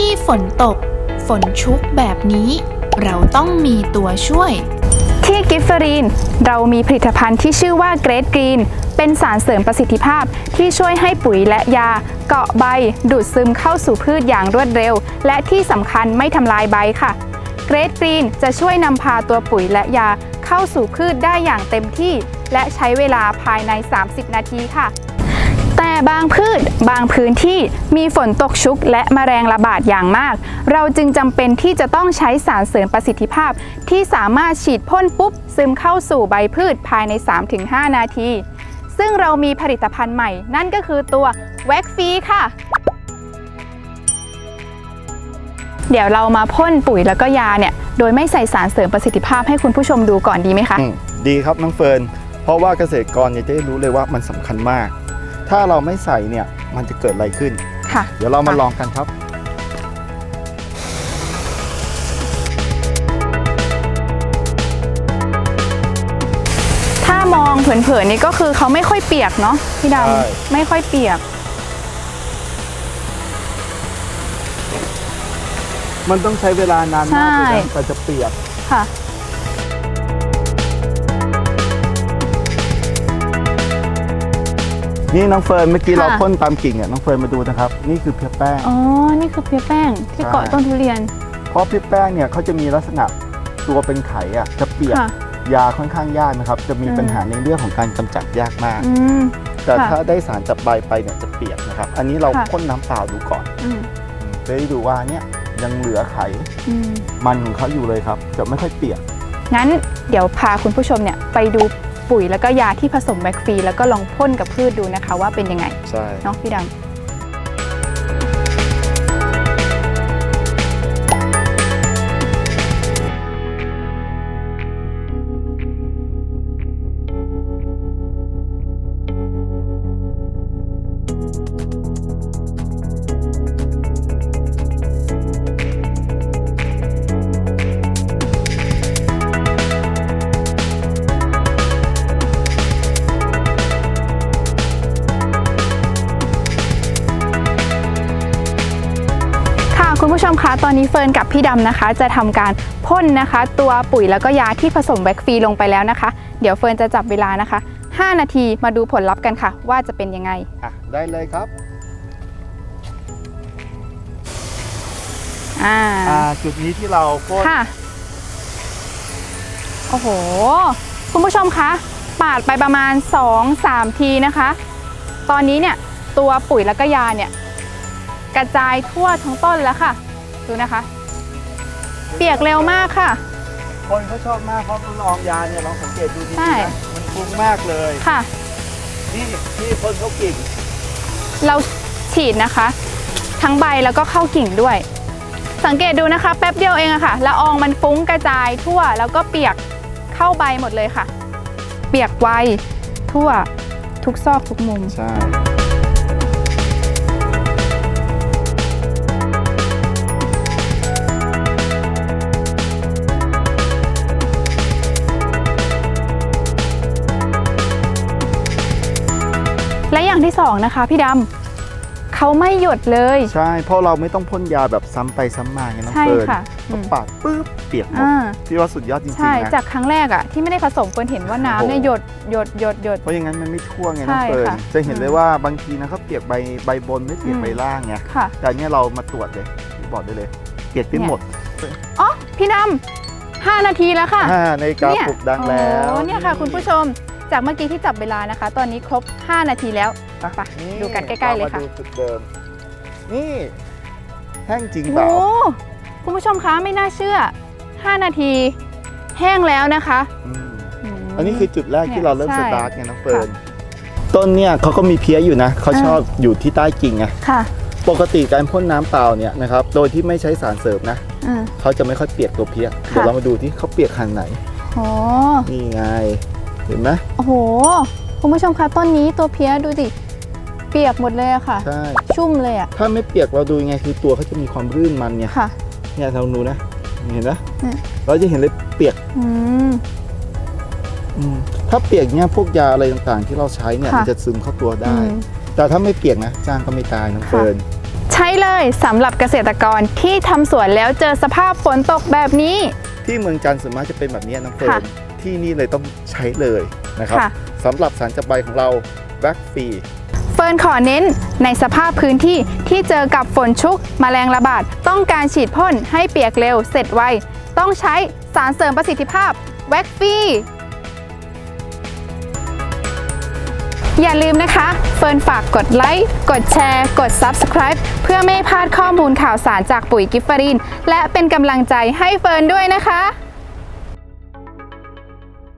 ที่ฝนตก ฝนชุกแบบนี้ เราต้องมีตัวช่วย ที่กิฟเฟอรีน เรามีผลิตภัณฑ์ที่ชื่อว่าเกรดกรีน เป็นสารเสริมประสิทธิภาพที่ช่วยให้ปุ๋ยและยา เกาะใบ ดูดซึมเข้าสู่พืชอย่างรวดเร็ว และที่สำคัญไม่ทำลายใบค่ะเกรดกรีนจะช่วยนำพาตัวปุ๋ยและยาเข้าสู่พืชได้อย่างเต็มที่ และใช้เวลาภายใน 30 นาทีค่ะ แต่บางพืช บางพื้นที่มีฝนตกชุกและแมลงระบาดอย่างมาก เราจึงจำเป็นที่จะต้องใช้สารเสริมประสิทธิภาพ ที่สามารถฉีดพ่นปุ๊บ ซึมเข้าสู่ใบพืชภายใน 3-5 นาที ซึ่งเรามีผลิตภัณฑ์ใหม่ นั่นก็คือตัวแว็กฟีค่ะ เดี๋ยวเรามาพ่นปุ๋ยแล้วก็ยาเนี่ย โดยไม่ใส่สารเสริมประสิทธิภาพให้คุณผู้ชมดูก่อนดีไหมคะอืมดีครับน้องเฟิร์น เพราะว่าเกษตรกรเนี่ยจะได้รู้เลยว่ามันสำคัญมาก ถ้าเราไม่ใส่เนี่ยมันจะเกิดอะไรขึ้น ค่ะ เดี๋ยวเรามาลองกันครับ ถ้ามองเผินๆนี่ก็คือเขาไม่ค่อยเปียกเนาะพี่ดใช่ำไม่ค่อยเปียก มันต้องใช้เวลานานมากเลยใช่ นะกว่าจะเปียก ค่ะ นี่น้องเฟิร์นเมื่อกี้ค่ะเราพ่นตามกิ่งเนี่ยน้องเฟิร์นมาดูนะครับ นี่คือเพียแป้ง อ๋อ นี่คือเพียแป้งที่ใช่เกาะต้นทุเรียน เพราะเพียแป้งเนี่ยเขาจะมีลักษณะตัวเป็นไข่อะจะเปียกค่ะยาค่อนข้างยากนะครับ จะมีอืมปัญหาในเรื่องของการกำจัดยากมากอืมแต่ค่ะถ้าได้สารจับใบไปเนี่ยจะเปียกนะครับ อันนี้เราค่ะพ่นน้ำเปล่าดูก่อนอืมจะได้ดูว่าเนี่ยยังเหลือไขอืมมันของเขาอยู่เลยครับ จะไม่ค่อยเปียกงั้นเดี๋ยวพาคุณผู้ชมเนี่ยไปดู ปุ๋ยแล้วก็ยาที่ผสมแบคฟรีแล้วก็ลองพ่นกับพืชดูนะคะว่าเป็นยังไงใช่เนาะพี่ดำ มคะตอนนี้เฟิร์นกับพี่ดำนะคะ จะทำการพ่นนะคะ ตัวปุ๋ยแล้วก็ยาที่ผสมแบคฟรีลงไปแล้วนะคะ เดี๋ยวเฟิร์นจะจับเวลานะคะ 5 นาทีมาดูผลลัพธ์กันค่ะ ว่าจะเป็นยังไง อะได้เลยครับอ่าอ่าจุดนี้ที่เราพ่นค่ะ โอ้โห คุณผู้ชมคะ ปาดไปประมาณ 2-3 ทีนะคะ ตอนนี้เนี่ยตัวปุ๋ยแล้วก็ยาเนี่ยกระจายทั่วทั้งต้นแล้วค่ะ ดูนะคะ เปียกเร็วมากค่ะ คนเขาชอบมากเพราะละอองยาเนี่ยลองสังเกตดูดีๆใช่ นะมันฟุ้งมากเลยค่ะ นี่ที่พ่นเขากิ่งเราฉีดนะคะ ทั้งใบแล้วก็เข้ากิ่งด้วย สังเกตดูนะคะ แป๊บเดียวเองอะค่ะละอองมันฟุ้งกระจายทั่วแล้วก็เปียกเข้าใบหมดเลยค่ะ เปียกไวทั่วทุกซอกทุกมุม ใช่ และอย่างที่สองนะคะพี่ดำเขาไม่หยดเลย ใช่เพราะเราไม่ต้องพ่นยาแบบซ้ำไปซ้ำมาไงน้องใช่เฟิร์นค่ะอืก็มปาดปุ๊บเปียกหมดอ่า พี่ว่าสุดยอดจริงใช่ๆนะจากครั้งแรกอะที่ไม่ได้ผสมเฟิร์นเห็นว่าน้ำเนี่ยโอ้หยโหดหยดหยดหยด เพราะอย่างนั้นมันไม่ทั่วไงใช่น้องเฟิร์นค่ะจะเห็นเลยอืมว่าบางทีนะเขาเปียกใบใบบนไม่เปียกอืม ใบล่างไงค่ะ แต่อันเนี้ยเรามาตรวจเลยบอกได้เลย เปียกไปเนี่ยหมดอ๋อ พี่ดำห้านาทีแล้วค่ะอ่าในกราฟเนี่ยปลุกดังแล้ว โอ้เนี่ยค่ะ คุณผู้ชม จากเมื่อกี้ที่จับเวลานะคะ ตอนนี้ครบ 5 นาทีแล้วอะไปนี่ดูกันใกล้ๆเลยค่ะรามาดูจุดเดิม นี่แห้งจริงเปโอ้ล่าคุณผู้ชมคะไม่น่าเชื่อ 5 นาที แห้งแล้วนะคะอืมม อันนี้คือจุดแรกเนี่ยที่เราเริ่มใช่สตาร์ทไงน้องเฟิร์นต้นเนี่ยเขาก็มีเพี้ยอยู่นะเขาอ่า ชอบอยู่ที่ใต้กิ่งไงค่ะปกติการพ่นน้ำเปล่าเนี่ยนะครับโดยที่ไม่ใช้สารเสริมนะอ่า เขาจะไม่ค่อยเปียกตัวเพี้ยเดี๋ยวเรามาดูที่เขาเปียกขนาดไหนโอ้นี่ไง เห็นไหมโอ้โห คุณผู้ชมคะต้นนี้ตัวเพี้ยดูดิเปียกหมดเลยอะค่ะ ใช่ ชุ่มเลยอะถ้าไม่เปียกเราดูยังไงคือตัวเขาจะมีความรื่นมันเนี่ยค่ะ เนี่ยเราดูนะ เห็นนะเนี่ย เราจะเห็นเลยเปียกอืม อืมถ้าเปียกเนี่ยพวกยาอะไรต่างๆ ที่เราใช้เนี่ยค่ะมันจะซึมเข้าตัวได้ อืม แต่ถ้าไม่เปียกนะจ้างก็ไม่ตายน้องค่ะเฟิร์น ใช้เลยสำหรับเกษตรกรที่ทำสวนแล้วเจอสภาพฝนตกแบบนี้ ที่เมืองจันทร์ส่วนมากจะเป็นแบบนี้น้องเฟิร์ค่ะนที่นี่เลยต้องใช้เลยนะครับค่ะสำหรับสารจับใบของเราแบ็กฟรีเฟิร์นขอเน้นในสภาพพื้นที่ที่เจอกับฝนชุกมแมลงระบาดต้องการฉีดพ่นให้เปียกเร็วเสร็จไว ต้องใช้สารเสริมประสิทธิภาพแว็กฟี อย่าลืมนะคะ เฟิร์นฝากกดไลค์ กดแชร์ กด Subscribe เพื่อไม่พลาดข้อมูลข่าวสารจากปุ๋ยกิฟฟาริน และเป็นกำลังใจให้เฟิร์นด้วยนะคะ